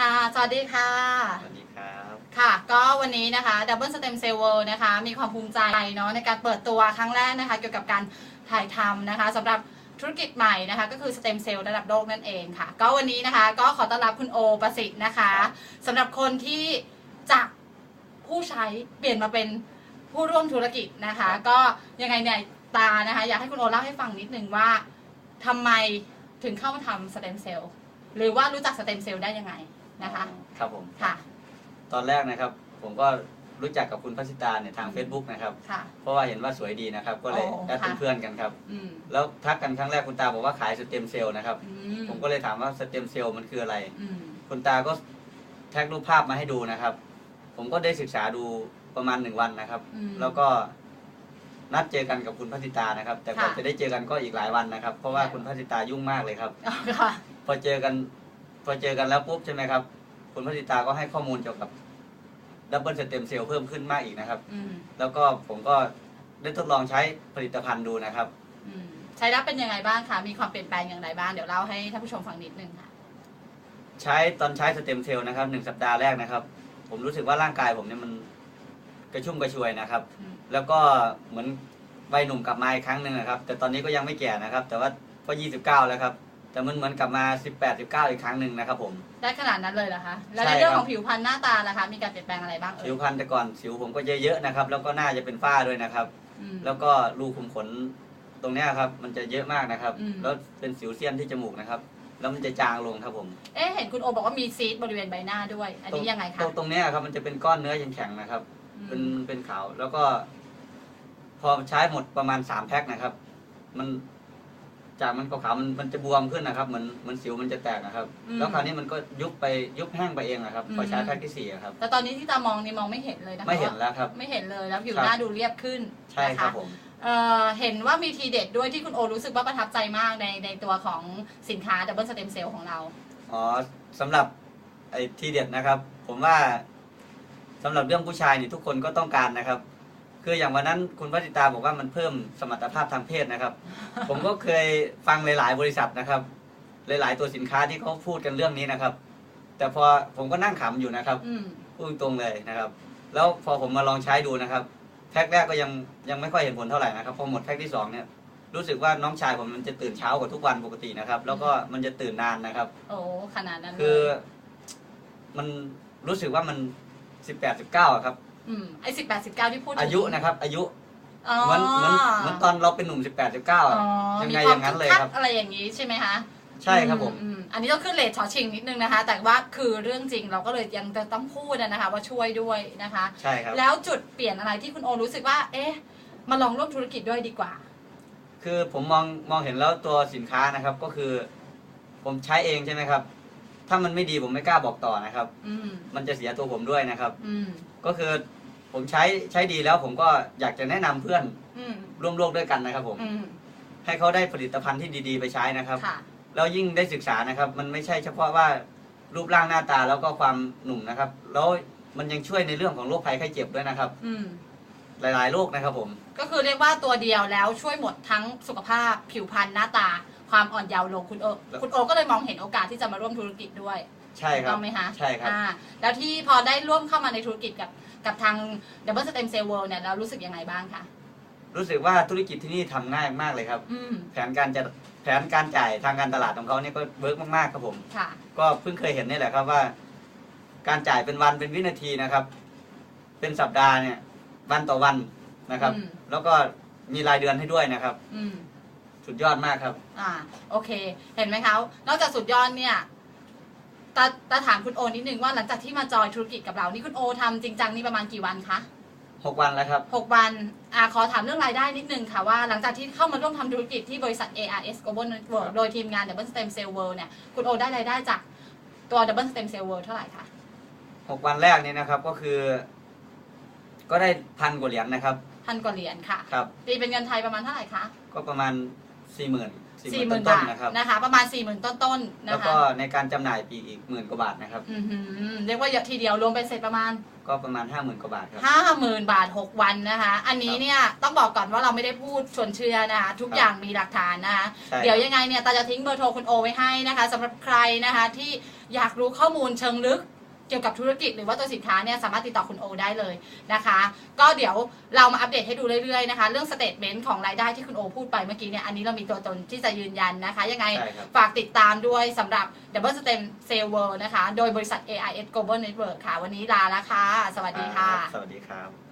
ค่ะ สวัสดีค่ะ สวัสดีครับ ค่ะ ก็วันนี้นะคะ Double Stem Cell World นะคะ มีความภูมิใจเนาะในการเปิดตัวครั้งแรกนะคะ เกี่ยวกับการถ่ายทำนะคะสำหรับธุรกิจใหม่นะคะ ก็คือ Stem Cell ระดับโลกนั่นเองค่ะ ก็วันนี้นะคะ ก็ขอต้อนรับคุณโอประสิทธิ์นะคะสำหรับคนที่จากผู้ใช้เปลี่ยนมาเป็นผู้ร่วมธุรกิจนะคะ ก็ยังไงเนี่ยตานะคะ อยากให้คุณโอเล่าให้ฟังนิดนึงว่าทำไมถึงเข้ามาทำ Stem Cell หรือว่ารู้จัก Stem Cell ได้ยังไง นะคะครับผมค่ะ ตอนแรกนะครับ ผมก็รู้จักกับคุณพัชิตาเนี่ยทาง Facebook นะครับ ค่ะ เพราะว่าเห็นว่าสวยดีนะครับ ก็เลยโอ้แอดเป็นค่ะ เพื่อนกันครับ อืมแล้วทักกันครั้งแรกคุณตาบอกว่าขายสเต็มเซลล์นะครับ อืมผมก็เลยถามว่าสเต็มเซลล์มันคืออะไร อืมคุณตาก็แท็กรูปภาพมาให้ดูนะครับ ผมก็ได้ศึกษาดูประมาณหนึ่งวันนะครับ อืม แล้วก็นัดเจอกันกับคุณพัชิตานะครับ แต่กว่าค่ะจะได้เจอกันก็อีกหลายวันนะครับ เพราะว่าคุณพัชิตายุ่งมากเลยครับอ๋อค่ะ พอเจอกัน พอเจอกันแล้วปุ๊บใช่ไหมครับ คุณพัชิตาก็ให้ข้อมูลเกี่ยวกับดับเบิลสเต็มเซลล์เพิ่มขึ้นมากอีกนะครับ อืมแล้วก็ผมก็ได้ทดลองใช้ผลิตภัณฑ์ดูนะครับ อืมใช้แล้วเป็นยังไงบ้างคะ มีความเปลี่ยนแปลงอย่างไรบ้าง เดี๋ยวเล่าให้ท่านผู้ชมฟังนิดนึงค่ะ ใช้ตอนใช้สเต็มเซลล์นะครับหนึ่งสัปดาห์แรกนะครับ ผมรู้สึกว่าร่างกายผมเนี่ยมันกระชุ่มกระชวยนะครับ อืม แล้วก็เหมือนวัยหนุ่มกลับมาอีกครั้งหนึ่งนะครับ แต่ตอนนี้ก็ยังไม่แก่นะครับ แต่ว่าก็ยี่สิบเก้าแล้วครับ แต่มันเหมือนกลับมาสิบแปดสิบเก้าอีกครั้งหนึ่งนะครับผม ได้ขนาดนั้นเลยเหรอคะ แล้วใช่ในเรื่องครับของผิวพรรณหน้าตาล่ะคะ มีการเปลี่ยนแปลงอะไรบ้างเอ่สิยวพรรณแต่ก่อนสิวผมก็เยอะๆนะครับ แล้วก็หน้าจะเป็นฝ้าด้วยนะครับ อืม แล้วก็รูขุมขนตรงเนี้ยครับ มันจะเยอะมากนะครับ อืม แล้วเป็นสิวเซียนที่จมูกนะครับ แล้วมันจะจางลงครับผม เอ๊ะเห็นคุณโอบอกว่ามีซีดบริเวณใบหน้าด้วย อันนี้ยังไงตคะรงตรงเนี้ยครับมันจะเป็นก้อนเนื้อแข็งๆนะครับอืมเป็นเป็นขาวแล้วก็ พอใช้หมดประมาณสามแพ็คนะครับ มัน จากมันขาวๆมันมันจะบวมขึ้นนะครับเหมือนเหมือนสิวมันจะแตกนะครับแล้วคราวนี้มันก็ยุบไปยุบแห้งไปเองนะครับพอใช้แพ็คที่สี่อะครับ แต่ตอนนี้ที่ตามองนี่มองไม่เห็นเลยนะคะไม่เห็นแล้วครับ ไม่เห็นเลยแล้วผิวครับหน้าดูเรียบขึ้นใช่นะครัคะบผม เอ่อเห็นว่ามีทีเด็ดด้วยที่คุณโอรู้สึกว่าประทับใจมากในในตัวของสินค้า Double Stem Cell ของเรา อ๋อสำหรับไอ้ที่เด็ดนะครับ ผมว่าสำหรับเรื่องผู้ชายนี่ทุกคนก็ต้องการนะครับ คืออย่างวันนั้นคุณพัติตาบอกว่ามันเพิ่มสมรรถภาพทางเพศนะครับ ผมก็เคยฟังหลาย ๆ บริษัทนะครับ หลาย ๆ ตัวสินค้าที่เขาพูดกันเรื่องนี้นะครับ แต่พอผมก็นั่งขำอยู่นะครับอืมพูดตรงๆเลยนะครับ แล้วพอผมมาลองใช้ดูนะครับ แพ็คแรกก็ยังยังไม่ค่อยเห็นผลเท่าไหร่นะครับพอหมดแพ็คที่สองเนี่ยรู้สึกว่าน้องชายผมมันจะตื่นเช้ากว่าทุกวันปกตินะครับ แล้วก็มันจะตื่นนานนะครับ โอ้ขนาดนั้นเลยคือมันรู้สึกว่ามันสิบแปดสิบเก้าครับ อืมไอ้สิบแปดสิบเก้าที่พูดถึงอายุนะครับ อายุอ๋อเหมือนเหมือนเหมือนตอนเราเป็นหนุ่มสิบแปดสิบเก้าอ๋อยังมีไงคอวามย่างนั้นคึกเลยคักครับอะไรอย่างนี้ใช่ไหมคะใช่ครับผม อือือันนี้ต้องขึ้นเลทชอชิงนิดนึงนะคะ แต่ว่าคือเรื่องจริงเราก็เลยยังจะต้องพูดนะคะ ว่าช่วยด้วยนะคะ ใช่ครับ แล้วจุดเปลี่ยนอะไรที่คุณโอรู้สึกว่า เอ๊ะ มาลองร่วมธุรกิจด้วยดีกว่า คือผมมองมองเห็นแล้วตัวสินค้านะครับก็คือ ผมใช้เองใช่ไหมครับ ถ้ามันไม่ดีผมไม่กล้าบอกต่อนะครับ อืมมันจะเสียตัวผมด้วยนะครับ อืมก็คือผมใช้ใช้ดีแล้วผมก็อยากจะแนะนำเพื่อนอืมร่วมโลกด้วยกันนะครับ ผม อืมให้เขาได้ผลิตภัณฑ์ที่ดีๆ ไปใช้นะครับ ค่ะ แล้วยิ่งได้ศึกษานะครับ มันไม่ใช่เฉพาะว่ารูปร่างหน้าตาแล้วก็ความหนุ่มนะครับ แล้วมันยังช่วยในเรื่องของโรคภัยไข้เจ็บด้วยนะครับ อืม หลายๆโรคนะครับผม ก็คือเรียกว่าตัวเดียวแล้วช่วยหมดทั้งสุขภาพผิวพรรณหน้าตา ความอ่อนเยาว์ลงคุณโอแล้วคุณโอก็เลยมองเห็นโอกาสที่จะมาร่วมธุรกิจด้วยใช่ถูกครัต้บองไหมคะใช่ครับอ่าแล้วที่พอได้ร่วมเข้ามาในธุรกิจกับกับทาง Double Stem Cell World เนี่ยเรารู้สึกยังไงบ้างคะรู้สึกว่าธุรกิจที่นี่ทำง่ายมากเลยครับอืมแผนการจะแผนการจ่ายทางการตลาดของเขาเนี่ยก็เวิร์กมากๆครับผมค่ะก็เพิ่งเคยเห็นนี่แหละครับว่า การจ่ายเป็นวันเป็นวินาทีนะครับ เป็นสัปดาห์เนี่ย วันต่อวันนะครับอืมแล้วก็มีรายเดือนให้ด้วยนะครับอืม สุดยอดมากครับ อ่า โอเค เห็นไหมคะ นอกจากสุดยอดเนี่ยตาตาถามคุณโอนิดนึงว่าหลังจากที่มาจอยธุรกิจกับเรา นี่คุณโอทำจริงจังนี่ประมาณกี่วันคะหกวันแล้วครับ หกวันอ่าขอถามเรื่องรายได้นิดนึงค่ะว่าหลังจากที่เข้ามาร่วมทำธุรกิจที่บริษัท ARS Global Network ครับโดยทีมงาน Double Stem Cell World เนี่ย คุณโอได้รายได้จากตัว Double Stem Cell World เท่าไหร่คะหกวันแรกนี้นะครับก็คือ ก็ได้พันกว่าเหรียญนะครับ พันกว่าเหรียญค่ะครับตีเป็นเงินไทยประมาณเท่าไหร่คะ ก็ประมาณ สี่หมื่นสี่หมื่นต้นบาทๆนะครับนะคะ ประมาณสี่หมื่นต้นๆแล้วนะคะก็ในการจำหน่ายปีกอีกหมื่นกว่าบาทนะครับ อือหือเรียกว่าเยอะทีเดียวรวมเป็นเสร็จประมาณ ก็ประมาณห้าหมื่นกว่าบาทครับ ห้าหมื่นบาท 6 วันนะคะ อันนี้เนี่ยต้องบอกก่อนว่าเราไม่ได้พูดชวนเชื่อนะคะ ทุกครับอย่างมีหลักฐานนะคะ ใช่เดี๋ยวยังไงเนี่ยตาจะทิ้งเบอร์โทรคุณโอไว้ให้นะคะสำหรับใครนะคะที่อยากรู้ข้อมูลเชิงลึก เกี่ยวกับธุรกิจหรือว่าตัวสินค้าเนี่ยสามารถติดต่อคุณโอได้เลยนะคะ ก็เดี๋ยวเรามาอัปเดตให้ดูเรื่อยๆนะคะ เรื่องสเตทเมนต์ของรายได้ที่คุณโอพูดไปเมื่อกี้เนี่ยอันนี้เรามีตัวตนที่จะยืนยันนะคะ ยังไงใช่ครับ ฝากติดตามด้วยสำหรับ Double Stem Sale World นะคะ โดยบริษัท AIS Global Network ค่ะ วันนี้ลาแล้วค่ะ สวัสดีค่ะสวัสดีครับ